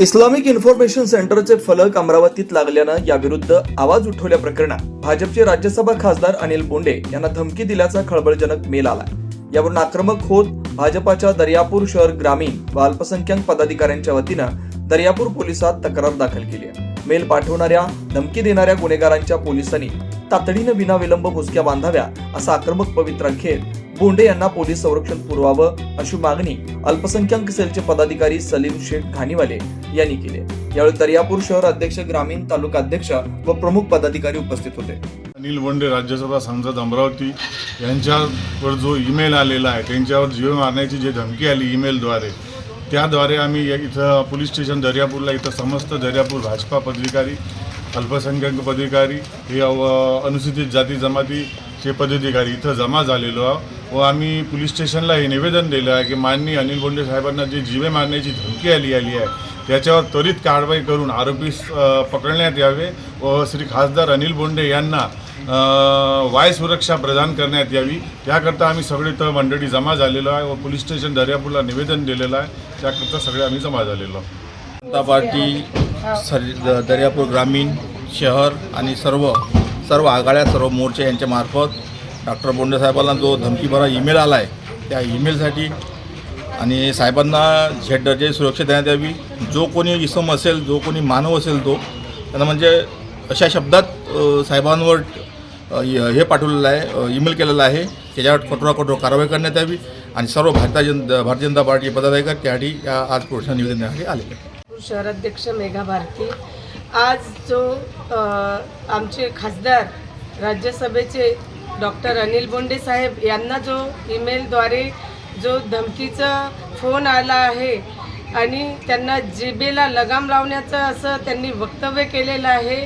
Islamic information सेंटरचे फलक अमरावतीत लागल्यानं याविरुद्ध आवाज उठवल्या प्रकरणात भाजपचे राज्यसभा खासदार अनिल बोंडे यांना धमकी दिल्याचा खळबळजनक मेल आला यावरून आक्रमक होत भाजपाच्या दर्यापूर शहर ग्रामीण व अल्पसंख्याक पदाधिकाऱ्यांच्या वतीनं दर्यापूर पोलिसात तक्रार दाखल केली आहे. मेल पाठवणाऱ्या धमकी देणाऱ्या गुन्हेगारांच्या पोलिसांनी तातडीनं विनाविलंब मुसक्या बांधाव्या असा आक्रमक पवित्रा घेत बोंडे यांना पोलीस संरक्षण पुरवावं अशी मागणी अल्पसंख्याक सेलचे पदाधिकारी सलीम शेख घाणीवाले यांनी केली यावेळी दर्यापूर शहर अध्यक्ष ग्रामीण तालुका अध्यक्ष व प्रमुख पदाधिकारी उपस्थित होते. अनिल बोंडे राज्यसभा सांसद अमरावती यांच्यावर जो ईमेल आलेला आहे त्यांच्यावर जीव मारण्याची जी धमकी आली ईमेलद्वारे त्याद्वारे आम्ही या इथं पोलीस स्टेशन दर्यापूरला इथं समस्त दर्यापूर भाजपा पदाधिकारी अल्पसंख्याक पदाधिकारी हे अनुसूचित जाती जमातीचे पदाधिकारी इथं जमा झालेलो आहोत. व आम्ही पोलीस स्टेशनला हे निवेदन दिलं आहे की माननीय अनिल बोंडे साहेबांना जी जीवे मारण्याची धमकी आली आली आहे त्याच्यावर त्वरित कारवाई करून आरोपीस पकडण्यात यावे व श्री खासदार अनिल बोंडे यांना वाय सुरक्षा प्रदान करण्यात यावी. त्याकरता आम्ही सगळे तर मंडळी जमा झालेलो आहे व पोलीस स्टेशन दर्यापूरला निवेदन दिलेलं आहे. त्याकरता सगळे आम्ही जमा झालेलो आहोत. जनता पार्टी सर दर्यापूर ग्रामीण शहर आणि सर्व सर्व आघाड्या सर्व मोर्चे यांच्यामार्फत डॉक्टर बोंडे साहेबांना जो धमकीभरा ईमेल आला आहे त्या ईमेलसाठी आणि साहेबांना झेड दर्जाची सुरक्षा देण्यात यावी जो कोणी इसम असेल जो कोणी मानव असेल तो त्यांना म्हणजे अशा शब्दात साहेबांवर हे पाठवलेलं आहे ईमेल केलेला आहे त्याच्यावर कठोरा कठोर कारवाई करण्यात यावी आणि सर्व भारतीय जनता भारतीय जनता पार्टी पदाधिकारी त्यासाठी या आज पुरुषांना निवेदन देण्यासाठी आलेले आहे शहराध्यक्ष मेघा भारती आज जो आमचे खासदार राज्यसभेचे डॉक्टर अनिल बोंडे साहेब यांना जो ईमेलद्वारे जो धमकीचा फोन आला आहे आणि त्यांना जिबेला लगाम लावण्याचं असं त्यांनी वक्तव्य केलेलं आहे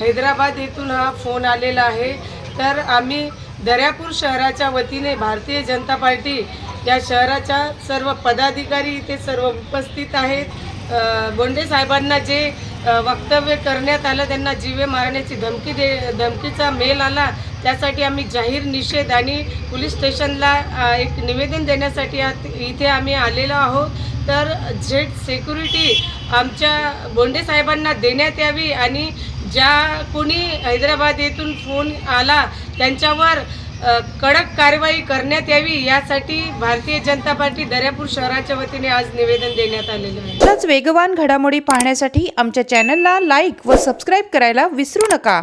हैदराबाद येथून हा फोन आलेला आहे. तर आम्ही दर्यापूर शहराच्या वतीने भारतीय जनता पार्टी या शहराच्या सर्व पदाधिकारी इथे सर्व उपस्थित आहेत. बोंडे साहेबांना जे वक्तव्य करण्यात आलं त्यांना जीवे मारण्याची धमकी दे धमकीचा मेल आला त्यासाठी आम्ही जाहीर निषेध आणि पोलीस स्टेशनला एक निवेदन देण्यासाठी इथे आम्ही आलेलो आहोत. तर झेड सेक्युरिटी आमच्या बोंडे साहेबांना देण्यात यावी आणि ज्या कोणी हैदराबाद येथून फोन आला त्यांच्यावर कडक कारवाई करण्यात यावी यासाठी भारतीय जनता पार्टी दर्यापूर शहराच्या वतीने आज निवेदन देण्यात आलेलं आहे. वेगवान घडामोडी पाहण्यासाठी आमच्या चॅनलला लाईक व सबस्क्राईब करायला विसरू नका.